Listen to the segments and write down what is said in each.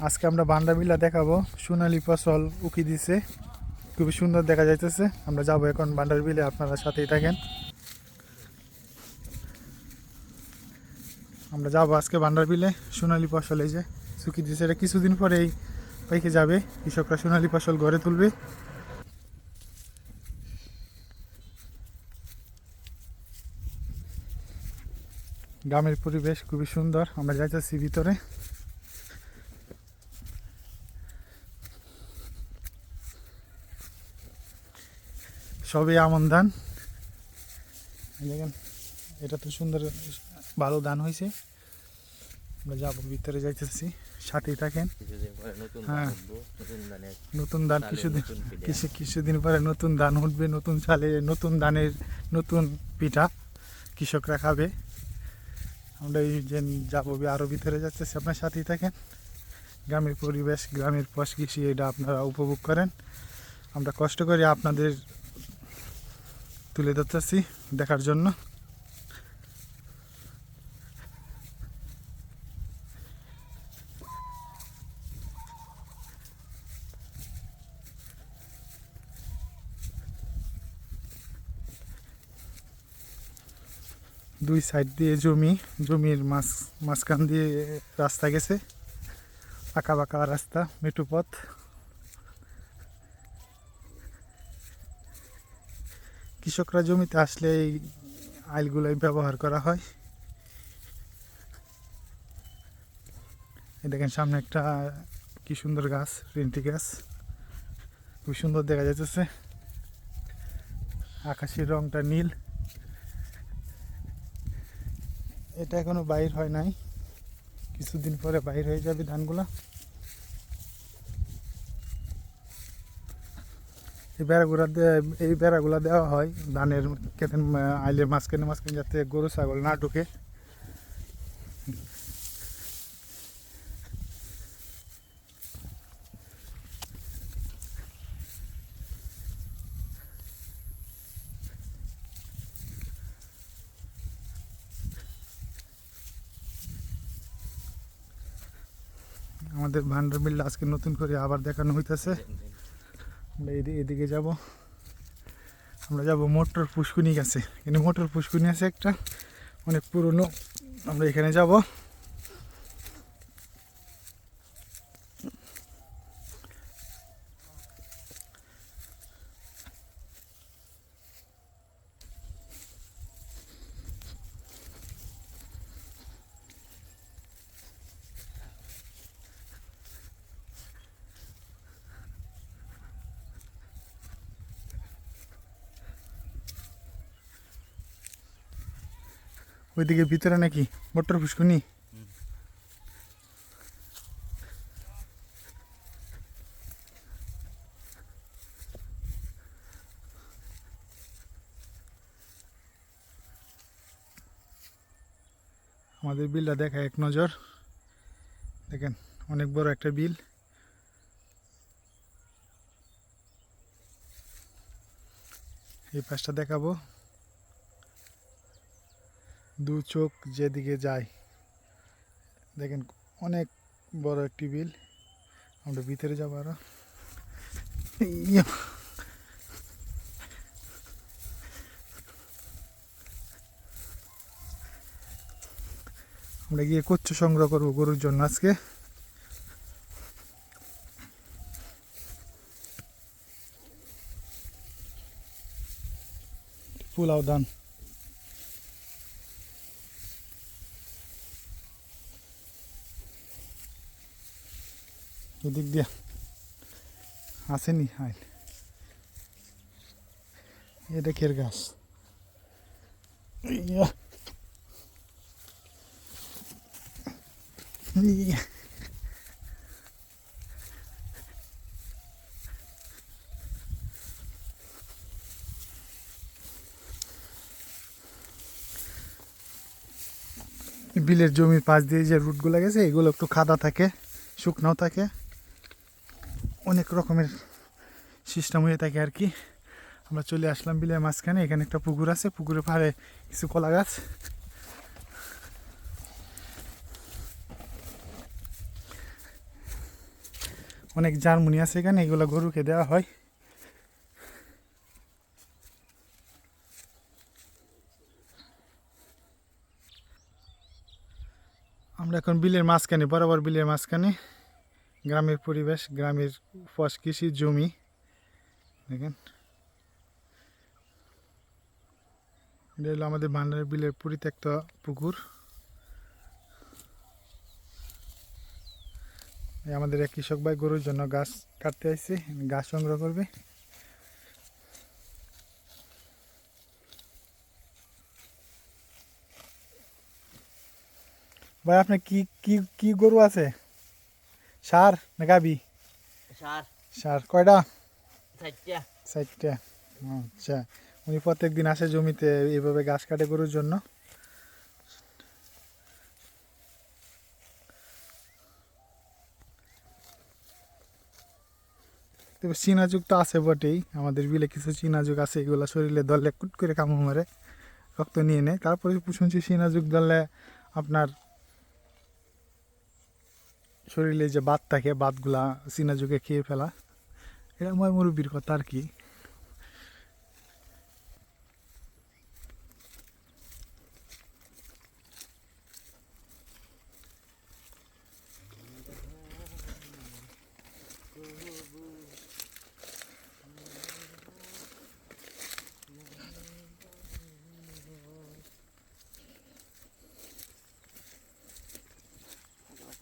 আজকে আমরা বান্ডা বিলা দেখাবো। সোনালি ফসল উকি দিছে। খুবই সুন্দর দেখা যাইতেছে। আমরা যাব এখন বান্ডার বিলে, আপনারা সাথেই থাকেন। আমরা যাব আজকে বান্ডার বিলে, সোনালি ফসল এই যে শুকি দিছে। এটা কিছুদিন পরে এই পাইকে যাবে। কৃষকরা সোনালি ফসল গড়ে তুলবে। গ্রামের পরিবেশ খুবই সুন্দর। আমরা যাইতেছি ভিতরে। সবই আমন ধান। দেখেন এটা তো সুন্দর ভালো ধান হয়েছে। আমরা যাব ভিতরে যাইতেছি সাথেই থাকেন। হ্যাঁ। নতুন ধানে চালে কিছুদিন কিছু কিছুদিন পরে নতুন ধান উঠবে নতুন চালে নতুন ধানের নতুন পিঠা কৃষকরা খাবে। আমরা এই যে যাব আরও ভিতরে যাচ্তেছি আপনার সাথেই থাকেন। গ্রামের পরিবেশ গ্রামের পশ কৃষি এটা আপনারা উপভোগ করেন। আমরা কষ্ট করে আপনাদের তুলে ধরতেছি দেখার জন্য। দুই সাইড দিয়ে জমি, জমির মাছ, মাঝখান দিয়ে রাস্তা গেছে। আঁকা বাঁকা রাস্তা মেটু পথ। কৃষকরা জমিতে আসলে এই আইলগুলোই ব্যবহার করা হয়। এই দেখেন সামনে একটা কি সুন্দর গাছ, রেন্টি গাছ। খুব সুন্দর দেখা যাইতেছে। আকাশের রংটা নীল। এটা এখনও বাইর হয় নাই। কিছুদিন পরে বাইর হয়ে যাবে ধানগুলা। এই বেড়াগুলা এই বেড়াগুলা দেওয়া হয়। ধানের কেতেন আইলে মাঝখানে মাঝখানে যাতে গরু, ছাগল না ঢুকে। আমাদের ভান্ডার মিল আজকে নতুন করে আবার দেখানো হইতেছে। আমরা এদিকে এদিকে যাব। আমরা যাব মোটর পুষ্কুনি গেছে এখানে মোটর পুষ্কুনি আছে একটা, অনেক পুরনো। আমরা এখানে যাব। ওইদিকে ভিতরে নাকি মোটর ফুসকুনি আমাদের বিলটা দেখা এক নজর। দেখেন, অনেক বড় একটা বিল। এই পাশটা দেখাবো। দু চোখ যেদিকে যায়। দেখেন অনেক বড় একটি বিল। আমরা ভিতরে যাব আরও। আমরা গিয়ে কচ্ছ সংগ্রহ করব গরুর জন্য আজকে। পোলাও দান। এদিক দিয়া আসেনি আইল। এটা কের গাছ। বিলের জমির পাশ দিয়ে যে রুটগুলো গেছে, এগুলো একটু খাদা থাকে, শুকনাও থাকে। অনেক রকমের সিস্টেম হয়ে থাকে আর কি। আমরা চলে আসলাম বিলের মাঝখানে, এখানে একটা পুকুর আছে, পুকুরের পাড়ে কিছু কলা গাছ। অনেক জার্মনি আছে এখানে, এগুলো গরুকে দেওয়া হয়। আমরা এখন বিলের মাঝখানে, বরাবর বিলের মাঝখানে। গ্রামের পরিবেশ, গ্রামের ফস কৃষি জমি, দেখেন। এটা হলো আমাদের ভান্ডারের বিলের পরিত্যক্ত পুকুর। আমাদের এক কৃষক ভাই গরুর জন্য গাছ কাটতে আসছে, গাছ সংগ্রহ করবে। ভাই আপনার কি কি কি গরু আছে? সার না গাবি? সার। সার কয়টা? চারটা। চারটা। আচ্ছা। উনি প্রত্যেক দিন আসে জমিতে এইভাবে গাছ কাটে গরুর জন্য? তবে চীনাযুগ তো আছে বটেই। আমাদের বিলে কিছু চীনাযুগ আছে এগুলো শরীরে দলে কুট করে কামড় মারে রক্ত নিয়ে নেয়। তারপরে শুনছি চীনাযুগ দলে আপনার শরীরে যে বাদ থাকে বাতগুলা সিনাজুকে খেয়ে ফেলা এটা ময় মুরব্বীর কথা আর কি।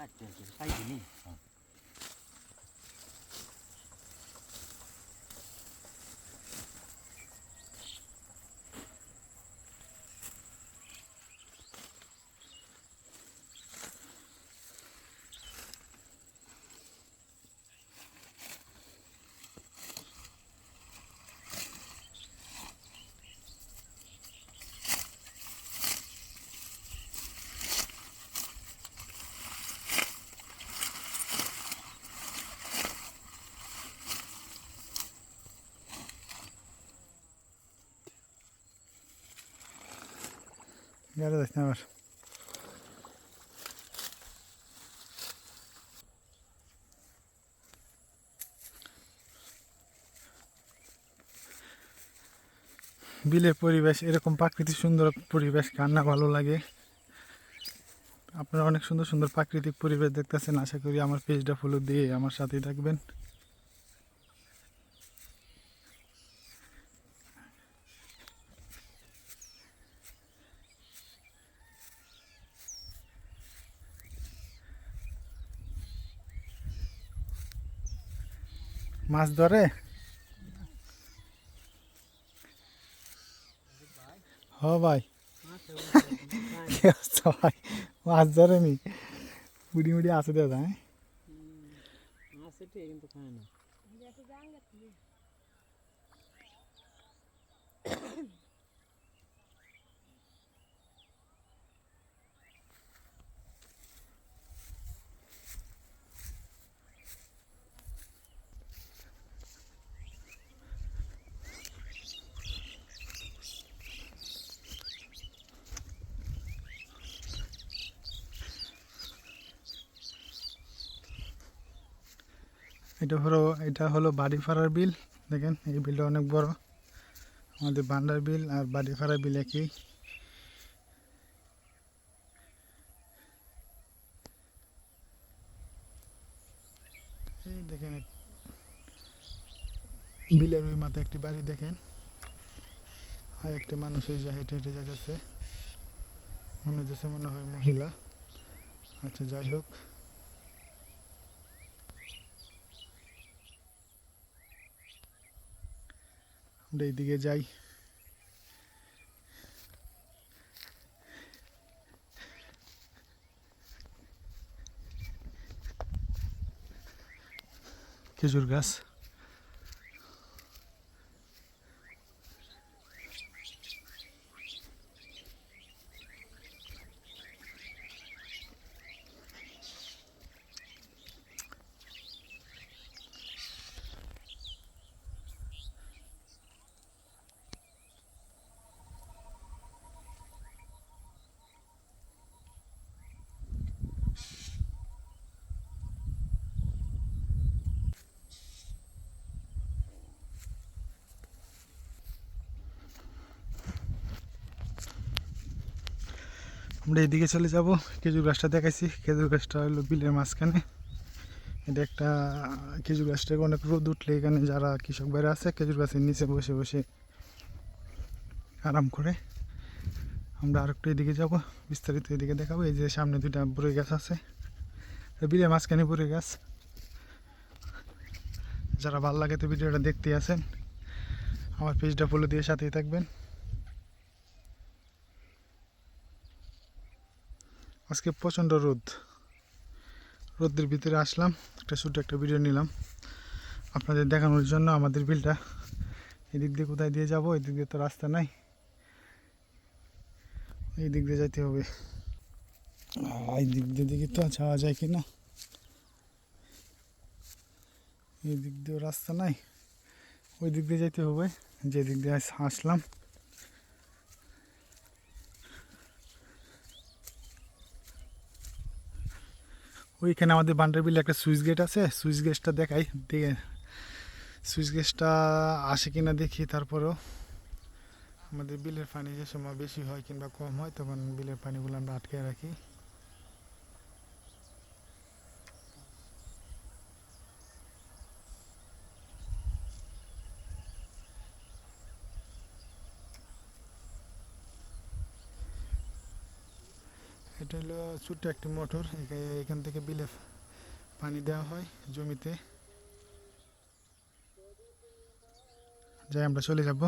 ตัดเจอเก็ไปอยู่นี่ যাস না আবার বিলের পরিবেশ, এরকম প্রাকৃতিক সুন্দর পরিবেশ কান্না ভালো লাগে। আপনারা অনেক সুন্দর সুন্দর প্রাকৃতিক পরিবেশ দেখতেছেন, আশা করি আমার পেজটা ফলো দিয়ে আমার সাথেই থাকবেন। মাছ ধরে? হ ভাই। কি অবস্থা ভাই? মাছ ধরে নি মুড়ি মুড়ি আছে দাদা হ্যাঁ? এটা হলো এটা হলো বাড়িপাড়ার বিল। দেখেন, এই বিলটা অনেক বড়। আমাদের বান্ডার বিল আর বাড়িপাড়ার বিল একই। দেখেন বিলের ওই মাথায় একটি বাড়ি দেখেন। আর একটা মানুষ এই যে হেঁটে হেঁটে যাচ্ছে মনে হচ্ছে মনে হয় মহিলা। আচ্ছা যাই হোক। আমরা এইদিকে যাই। খেজুর গাছ। আমরা এদিকে চলে যাব, খেজুর গাছটা দেখাইছি। খেজুর গাছটা হলো বিলের মাঝখানে। এটা একটা, খেজুর গাছটাকে অনেক রোদ উঠলে এখানে যারা কৃষক বাইরে আছে, খেজুর গাছের নিচে বসে বসে আরাম করে। আমরা আর একটু এদিকে যাব, বিস্তারিত এদিকে দেখাবো। এই যে সামনে দুইটা বড়ই গাছ আছে। বিলের মাঝখানে বড়ই গাছ। যারা ভালো লাগে তো ভিডিওটা দেখতে আসেন আমার পেজটা ফলো দিয়ে সাথেই থাকবেন। আজকে প্রচণ্ড রোদ। রোদের ভিতরে আসলাম, একটা ছোটো একটা ভিডিও নিলাম। আপনাদের দেখানোর জন্য আমাদের বিলটা এদিক দিয়ে কোথায় দিয়ে যাব, এদিক দিয়ে তো রাস্তা নাই। এই দিক দিয়ে যাইতে হবে। এই দিক দিয়ে দেখি তো যাওয়া যায় কি না এই দিক দিয়েও রাস্তা নাই ওই দিক দিয়ে যাইতে হবে। যে দিক দিয়ে আস- আসলাম ওইখানে আমাদের বান্ডার বিলে একটা সুইচ গেট আছে, সুইচ গেটটা দেখাই দেখে সুইচ গেটটা আসে কিনা দেখি, তারপরেও আমাদের বিলের পানি যে সময় বেশি হয় কিংবা কম হয়, তখন বিলের পানিগুলো আমরা আটকে রাখি এটা হলো ছোট্ট একটি মোটর এখান থেকে বিলে পানি দেওয়া হয় জমিতে। যাই আমরা চলে যাব।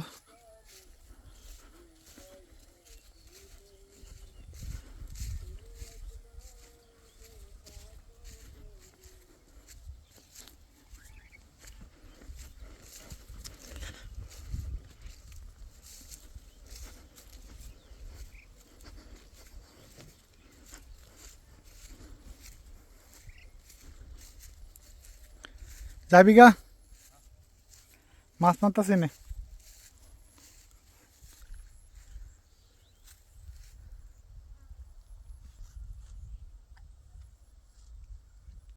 যাবি গা? মাছ মারতাছে না।